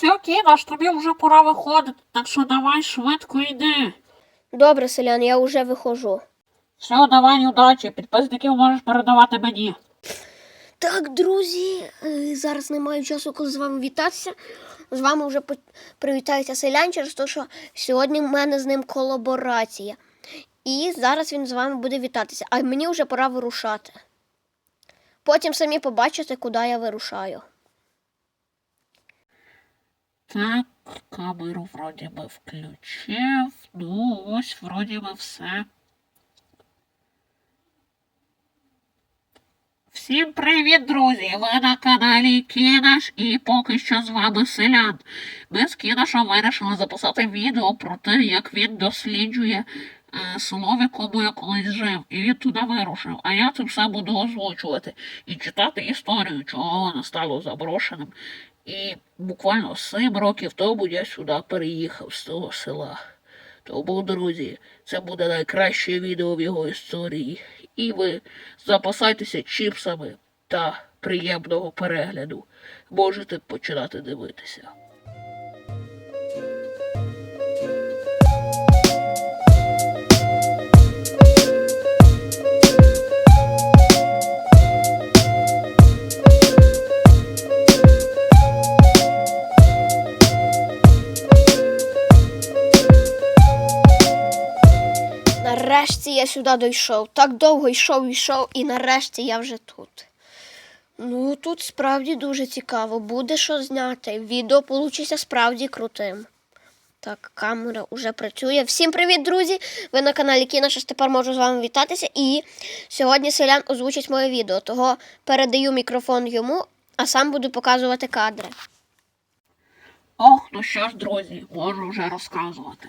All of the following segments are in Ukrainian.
Все, Кінаш, тобі вже пора виходити, так що давай швидко йди. Добре, селян, я вже виходжу. Все, давай удачі, підписників можеш передавати мені. Так, друзі, е, зараз не маю часу, коли з вами вітатися. З вами вже привітається селян через те, що сьогодні в мене з ним колаборація. І зараз він з вами буде вітатися, а мені вже пора вирушати. Потім самі побачите, куди я вирушаю. Так, камеру вроді би включив. Ну, ось вроді би все. Всім привіт, друзі! Ви на каналі Кінаш і поки що з вами селян. Ми з Кінашем вирішили записати відео про те, як він досліджує е, село, в якому я колись жив. І він туди вирушив. А я це все буду озвучувати і читати історію, чого воно стало заброшеним. І буквально 7 років тому я сюди переїхав з того села. Тому, друзі, це буде найкраще відео в його історії. І ви запасайтеся чіпсами та приємного перегляду. Можете починати дивитися. Нарешті я сюди дійшов. Так довго йшов, йшов, і нарешті я вже тут. Ну, тут справді дуже цікаво. Буде що зняти. Відео получиться справді крутим. Так, камера вже працює. Всім привіт, друзі! Ви на каналі Кіна, що тепер можу з вами вітатися. І сьогодні селян озвучить моє відео. Того передаю мікрофон йому, а сам буду показувати кадри. Ох, ну що ж, друзі, можу вже розказувати.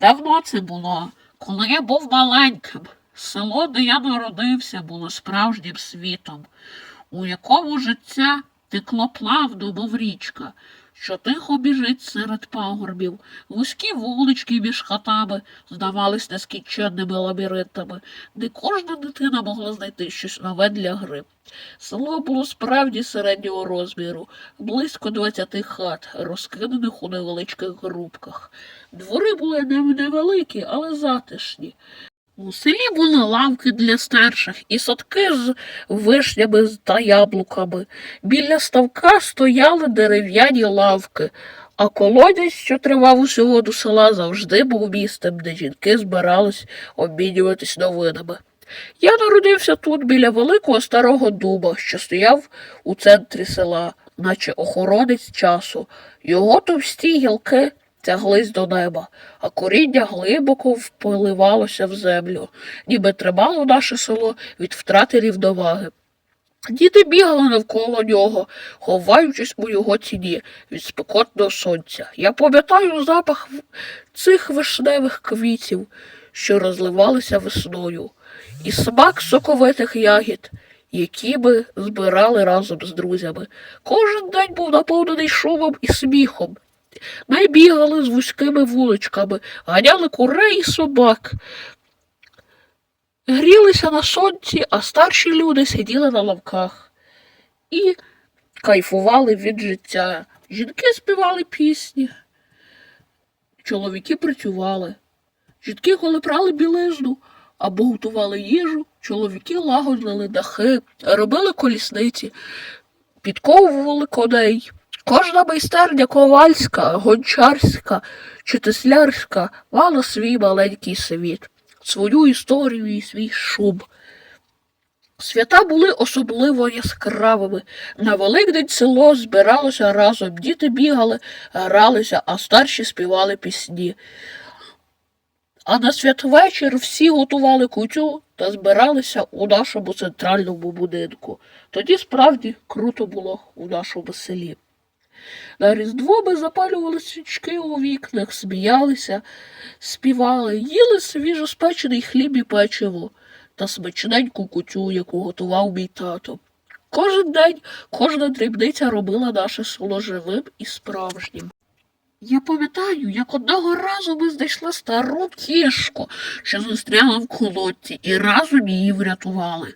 Давно це було, коли я був маленьким. Село, де я народився, було справжнім світом, у якому життя текло плавно, мов річка, що тихо біжить серед пагорбів, вузькі вулички між хатами здавались нескінченними лабіринтами, де кожна дитина могла знайти щось нове для гри. Село було справді середнього розміру, близько 20 хат, розкиданих у невеличких групках. Двори були невеликі, але затишні. У селі були лавки для старших і садки з вишнями та яблуками. Біля ставка стояли дерев'яні лавки, а колодязь, що тривав усього до села, завжди був місцем, де жінки збирались обмінюватись новинами. Я народився тут біля великого старого дуба, що стояв у центрі села, наче охоронець часу. Його товсті гілки тяглись до неба, а коріння глибоко впиливалося в землю, ніби тримало наше село від втрати рівноваги. Діти бігали навколо нього, ховаючись у його тіні від спекотного сонця. Я пам'ятаю запах цих вишневих квітів, що розливалися весною, і смак соковитих ягід, які ми збирали разом з друзями. Кожен день був наповнений шумом і сміхом. Ми бігали з вузькими вуличками, ганяли курей і собак. Грілися на сонці, а старші люди сиділи на лавках і кайфували від життя. Жінки співали пісні, чоловіки працювали. Жінки, коли прали білизну або готували їжу, чоловіки лагодили дахи, робили колісниці, підковували коней. Кожна майстерня ковальська, гончарська чи теслярська мала свій маленький світ, свою історію і свій шум. Свята були особливо яскравими. На Великдень село збиралося разом, діти бігали, гралися, а старші співали пісні. А на святвечір всі готували кутю та збиралися у нашому центральному будинку. Тоді справді круто було у нашому селі. На Різдво ми запалювали свічки у вікнах, сміялися, співали, їли свіжоспечений хліб і печиво та смачненьку кутю, яку готував мій тато. Кожен день, кожна дрібниця робила наше село живим і справжнім. Я пам'ятаю, як одного разу ми знайшли стару кішку, що застряла в колодці, і разом її врятували.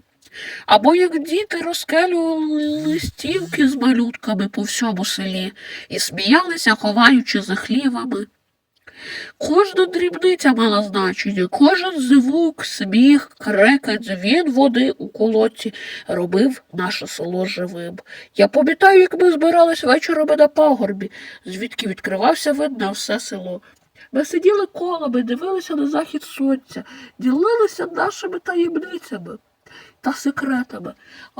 Або як діти розкелювали листівки з малютками по всьому селі і сміялися, ховаючи за хлівами. Кожна дрібниця мала значення, кожен звук, сміх, крекет, дзвін води у колодці робив наше село живим. Я пам'ятаю, як ми збирались вечорами на пагорбі, звідки відкривався вид на все село. Ми сиділи колами, дивилися на захід сонця, ділилися нашими таємницями та секретами.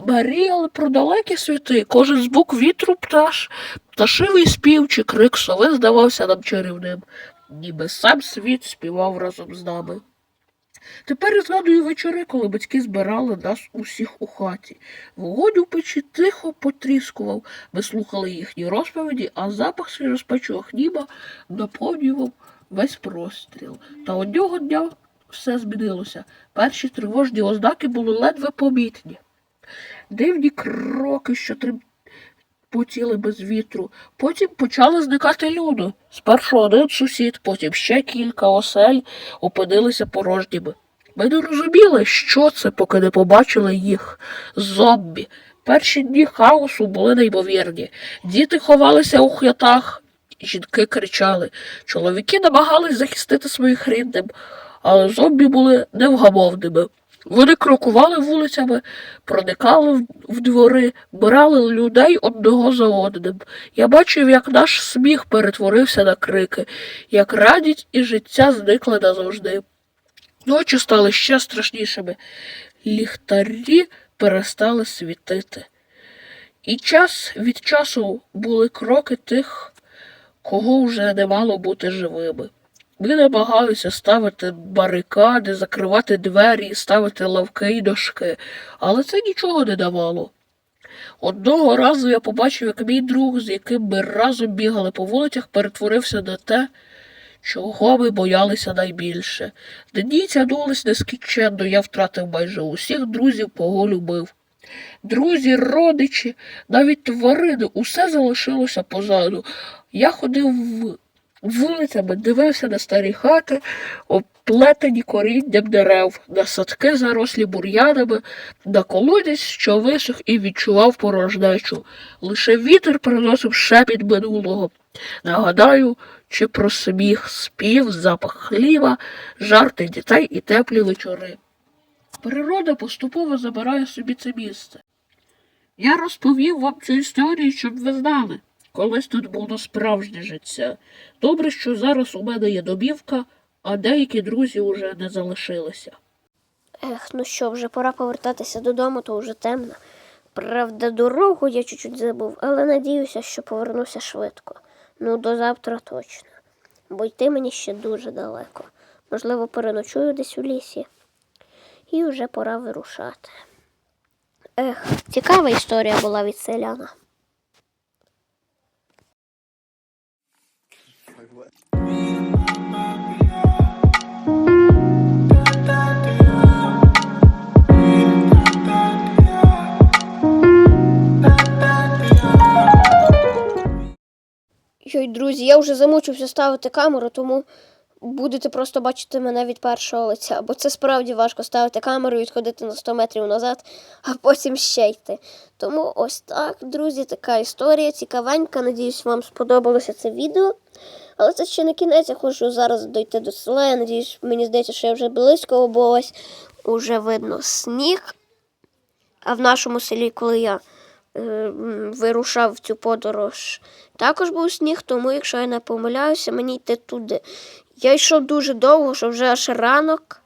Мріяли про далекі світи, кожен звук вітру пташ, пташивий спів чи крик сови здавався нам чарівним, ніби сам світ співав разом з нами. Тепер я згадую вечори, коли батьки збирали нас усіх у хаті. Вогонь у печі тихо потріскував. Ми слухали їхні розповіді, а запах свіжоспечого хліба наповнював весь простріл. Та одного дня все змінилося. Перші тривожні ознаки були ледве помітні. Дивні кроки, що тремтіли без вітру. Потім почали зникати люди. Спершу один сусід, потім ще кілька осель опинилися порожніми. Ми не розуміли, що це, поки не побачили їх. Зомбі. Перші дні хаосу були неймовірні. Діти ховалися у хатах, жінки кричали. Чоловіки намагались захистити своїх рідним, але зомбі були невгамовними. Вони крокували вулицями, проникали в- двори, брали людей одного за одним. Я бачив, як наш сміх перетворився на крики, як радість і життя зникли назавжди. Ночі стали ще страшнішими. Ліхтарі перестали світити. І час від часу були кроки тих, кого вже не мало бути живими. Ми намагалися ставити барикади, закривати двері і ставити лавки й дошки, але це нічого не давало. Одного разу я побачив, як мій друг, з яким ми разом бігали по вулицях, перетворився на те, чого ми боялися найбільше. Дні тягнулись нескінченно, я втратив майже усіх друзів, кого любив. Друзі, родичі, навіть тварини, усе залишилося позаду. Я ходив в- вулицями, дивився на старі хати, оплетені корінням дерев, на садки, зарослі бур'янами, на колодязь, що висох, і відчував порожнечу. Лише вітер приносив шепіт минулого. Нагадаю, чи про сміх, спів, запах хліба, жарти дітей і теплі вечори. Природа поступово забирає собі це місце. Я розповів вам цю історію, щоб ви знали. Колись тут було справжнє життя. Добре, що зараз у мене є домівка, а деякі друзі уже не залишилися. Ех, ну що, вже пора повертатися додому, то вже темно. Правда, дорогу я чуть-чуть забув, але надіюся, що повернуся швидко. Ну, до завтра точно. Бо йти мені ще дуже далеко. Можливо, переночую десь у лісі. І вже пора вирушати. Ех, цікава історія була від селяна. Йой, друзі, я вже замучився ставити камеру, тому будете просто бачити мене від першого лиця, бо це справді важко ставити камеру і відходити на 100 метрів назад, а потім ще йти. Тому ось так, друзі, така історія цікавенька. Надіюсь, вам сподобалося це відео. Але це ще не кінець, я хочу зараз дойти до села. Я надіюсь, мені здається, що я вже близько, бо ось уже видно сніг. А в нашому селі, коли я е, вирушав в цю подорож, також був сніг, тому, якщо я не помиляюся, мені йти туди. Я йшов дуже довго, що вже аж ранок.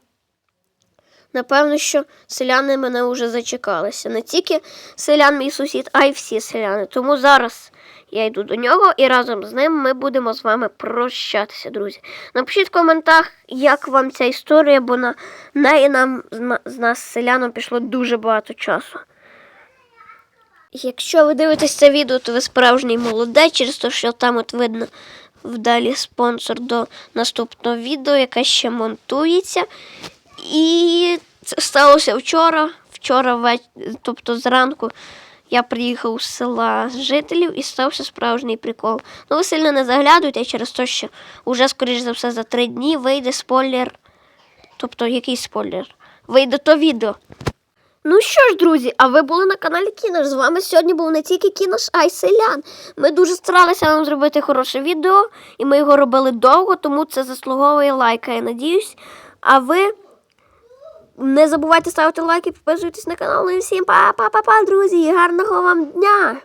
Напевно, що селяни мене вже зачекалися. Не тільки селян, мій сусід, а й всі селяни. Тому зараз я йду до нього і разом з ним ми будемо з вами прощатися, друзі. Напишіть в коментах, як вам ця історія, бо на неї нам з нас, селянам, пішло дуже багато часу. Якщо ви дивитесь це відео, то ви справжній молодець, через те, що там от видно вдалі спонсор до наступного відео, яке ще монтується. І це сталося вчора. Вчора, тобто зранку, я приїхав з села з жителів і стався справжній прикол. Ну, ви сильно не заглядуйте через те, що вже, скоріш за все, за три дні вийде спойлер. Тобто, який спойлер? Вийде то відео. Ну що ж, друзі, а ви були на каналі Кінош. З вами сьогодні був не тільки Кінош, а й селян. Ми дуже старалися вам зробити хороше відео, і ми його робили довго, тому це заслуговує лайка, я надіюсь. А ви. Не забувайте ставити лайки, підписуйтесь на канал. І всім па-па-па-па, друзі! Гарного вам дня!